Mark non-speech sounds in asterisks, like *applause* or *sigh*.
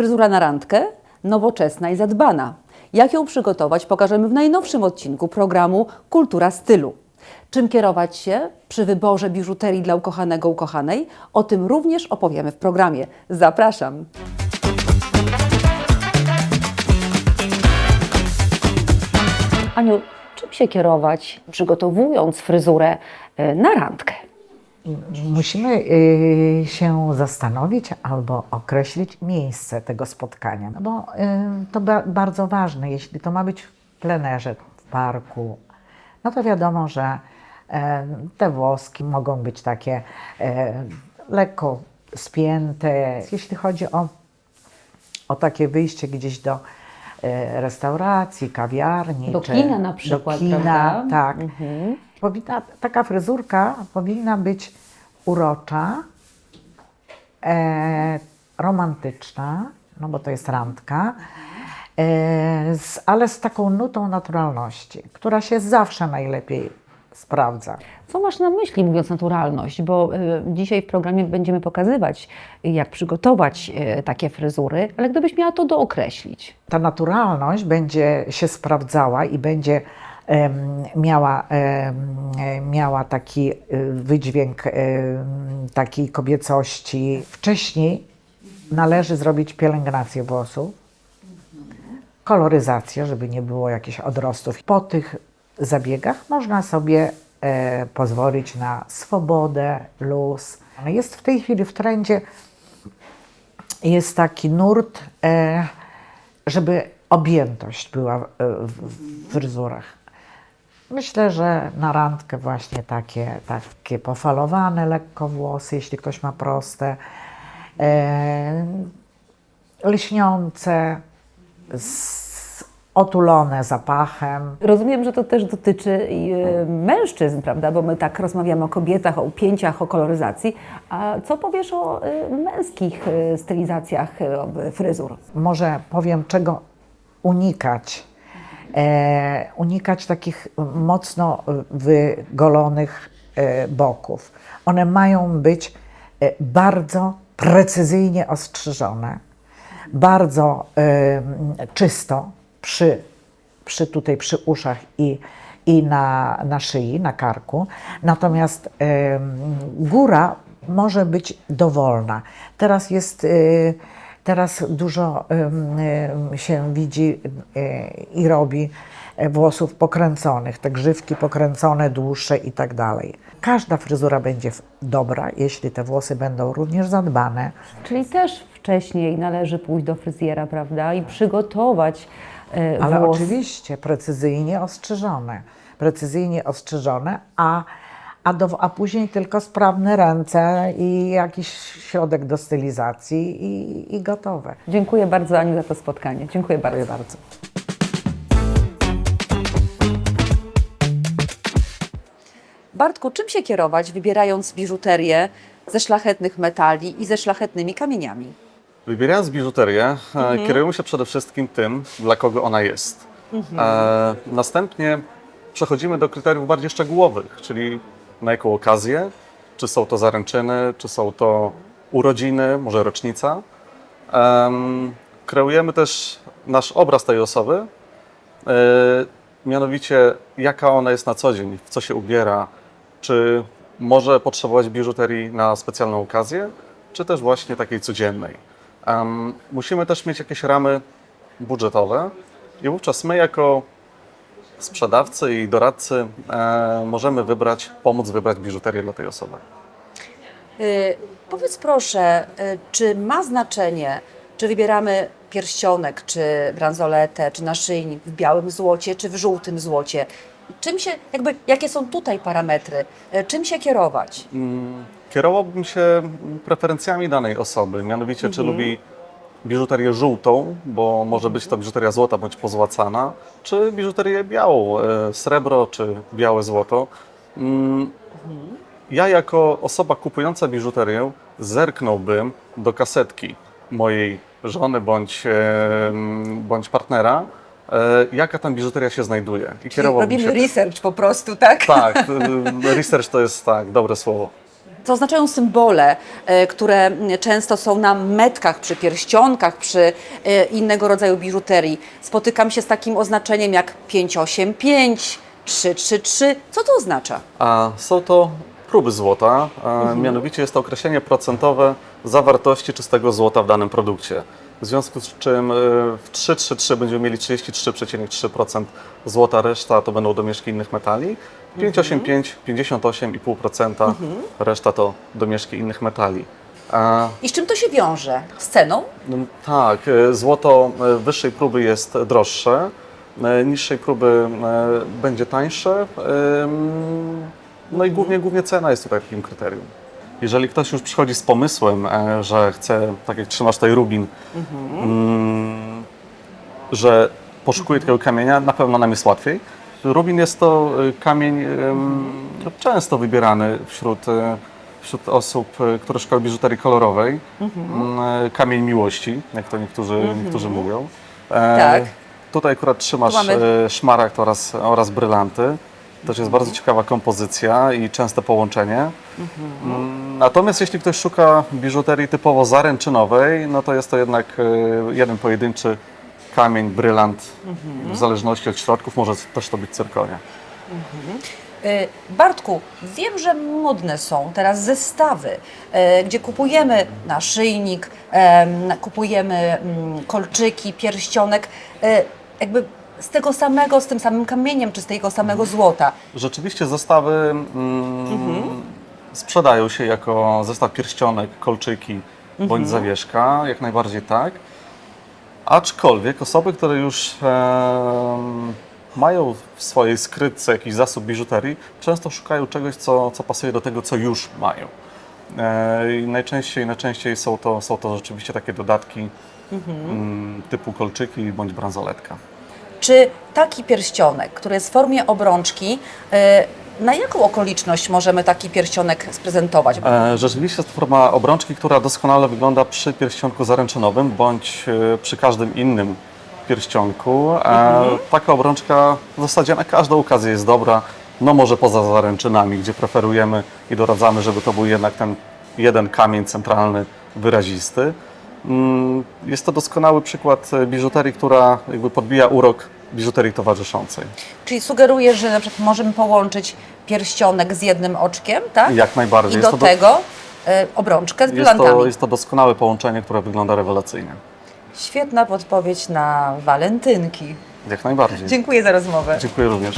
Fryzura na randkę, nowoczesna i zadbana. Jak ją przygotować, pokażemy w najnowszym odcinku programu Kultura stylu. Czym kierować się przy wyborze biżuterii dla ukochanego ukochanej? O tym również opowiemy w programie. Zapraszam. Aniu, czym się kierować, przygotowując fryzurę e, na randkę? Musimy y, się zastanowić albo określić miejsce tego spotkania, no bo y, to ba bardzo ważne. Jeśli to ma być w plenerze, w parku, no to wiadomo, że e, te włoski mogą być takie e, lekko spięte. Jeśli chodzi o, o takie wyjście gdzieś do e, restauracji, kawiarni, Do czy kina na przykład, do kina, prawda? tak. Mhm. Powinna, taka fryzurka powinna być urocza, e, romantyczna, no bo to jest randka, e, z, ale z taką nutą naturalności, która się zawsze najlepiej sprawdza. Co masz na myśli, mówiąc naturalność? Bo y, dzisiaj w programie będziemy pokazywać, jak przygotować y, takie fryzury, ale gdybyś miała to dookreślić. Ta naturalność będzie się sprawdzała i będzie miała, miała taki y, wydźwięk takiej kobiecości. Wcześniej należy zrobić pielęgnację włosów, koloryzację, żeby nie było jakichś odrostów. Po tych zabiegach można sobie e, pozwolić na swobodę, luz. Jest w tej chwili w trendzie jest taki nurt, e, żeby objętość była w fryzurach. Myślę, że na randkę właśnie takie, takie pofalowane lekko włosy, jeśli ktoś ma proste, e, lśniące, z, otulone zapachem. Rozumiem, że to też dotyczy y, mężczyzn, prawda? Bo my tak rozmawiamy o kobietach, o upięciach, o koloryzacji. A co powiesz o y, męskich stylizacjach fryzur? może powiem, czego unikać. E, unikać takich mocno wygolonych e, boków. One mają być e, bardzo precyzyjnie ostrzyżone, bardzo czysto przy, przy tutaj przy uszach i, i na, na szyi, na karku. Natomiast góra może być dowolna. Teraz jest Teraz dużo się widzi e, i robi e, włosów pokręconych, te grzywki pokręcone, dłuższe i tak dalej. Każda fryzura będzie dobra, jeśli te włosy będą również zadbane. Czyli też wcześniej należy pójść do fryzjera, prawda? I przygotować y, Ale włos. oczywiście precyzyjnie ostrzyżone. Precyzyjnie ostrzyżone, a, a, do, a później tylko sprawne ręce i jakiś środek do stylizacji i, i gotowe. Dziękuję bardzo Aniu za to spotkanie. Dziękuję bardzo. Dziękuję bardzo. Bartku, czym się kierować, wybierając biżuterię ze szlachetnych metali i ze szlachetnymi kamieniami? Wybierając biżuterię, e, kierujemy się przede wszystkim tym, dla kogo ona jest. E, następnie przechodzimy do kryteriów bardziej szczegółowych, czyli na jaką okazję, czy są to zaręczyny, czy są to urodziny, może rocznica. Em, kreujemy też nasz obraz tej osoby, e, mianowicie jaka ona jest na co dzień, w co się ubiera, czy może potrzebować biżuterii na specjalną okazję, czy też właśnie takiej codziennej. Musimy też mieć jakieś ramy budżetowe i wówczas my jako sprzedawcy i doradcy e, możemy wybrać, pomóc wybrać biżuterię dla tej osoby. Y, powiedz proszę, y, czy ma znaczenie, czy wybieramy pierścionek, czy bransoletę, czy naszyjnik w białym złocie, czy w żółtym złocie? Czym się, jakby, jakie są tutaj parametry? Czym się kierować? Mm, Kierowałbym się preferencjami danej osoby, mianowicie czy lubi biżuterię żółtą, bo może być to biżuteria złota bądź pozłacana, czy biżuterię białą, e, srebro czy białe złoto. Mm, Ja jako osoba kupująca biżuterię zerknąłbym do kasetki mojej żony bądź, e, bądź partnera, e, jaka tam biżuteria się znajduje. I Robimy się research po prostu, tak? tak, *laughs* research to jest tak, dobre słowo. Co oznaczają symbole, e, które często są na metkach, przy pierścionkach, przy e, innego rodzaju biżuterii. Spotykam się z takim oznaczeniem jak 585, 333. Co to oznacza? A są to próby złota, a mianowicie jest to określenie procentowe zawartości czystego złota w danym produkcie. W związku z czym y, w 333 będziemy mieli 33,3% złota, reszta to będą domieszki innych metali. 585, 58,5%, reszta to domieszki innych metali. A, I z czym to się wiąże? Z ceną? no, tak, y, złoto y, wyższej próby jest droższe, niższej próby będzie tańsze. No i głównie, głównie cena jest tutaj takim kryterium. Jeżeli ktoś już przychodzi z pomysłem, e, że chce, tak jak trzymasz tutaj rubin, mm, że poszukuje takiego kamienia, na pewno nam jest łatwiej. Rubin jest to y, kamień no, często wybierany wśród, y, wśród osób, które szukają biżuterii kolorowej. Mm, y, Kamień miłości, jak to niektórzy, niektórzy mówią. E, Tak. Tutaj akurat trzymasz Tu mamy- szmaragd oraz, oraz brylanty. Też jest bardzo ciekawa kompozycja i częste połączenie. Natomiast jeśli ktoś szuka biżuterii typowo zaręczynowej, no to jest to jednak y, jeden pojedynczy kamień, brylant, w zależności od środków, może też to być cyrkonia. Y, Bartku, wiem, że modne są teraz zestawy, y, gdzie kupujemy naszyjnik, em, kupujemy mm, kolczyki, pierścionek, jakby z tego samego, z tym samym kamieniem, czy z tego samego złota. Rzeczywiście zestawy mm, sprzedają się jako zestaw pierścionek, kolczyki bądź zawieszka, jak najbardziej tak. Aczkolwiek osoby, które już em, mają w swojej skrytce jakiś zasób biżuterii, często szukają czegoś, co, co pasuje do tego, co już mają. E, I najczęściej, najczęściej są, to, są to rzeczywiście takie dodatki mm, typu kolczyki bądź bransoletka. Czy taki pierścionek, który jest w formie obrączki, y, na jaką okoliczność możemy taki pierścionek sprezentować? E, Rzeczywiście jest to forma obrączki, która doskonale wygląda przy pierścionku zaręczynowym bądź e, przy każdym innym pierścionku. E, Taka obrączka w zasadzie na każdą okazję jest dobra, no może poza zaręczynami, gdzie preferujemy i doradzamy, żeby to był jednak ten jeden kamień centralny, wyrazisty. Mm, Jest to doskonały przykład e, biżuterii, która jakby podbija urok biżuterii towarzyszącej. Czyli sugeruję, że na przykład możemy połączyć pierścionek z jednym oczkiem, tak? Jak najbardziej. I Jest do do- tego y, obrączkę z Jest brylantami. to, jest to doskonałe połączenie, które wygląda rewelacyjnie. Świetna podpowiedź na walentynki. Jak najbardziej. Dziękuję za rozmowę. Dziękuję również.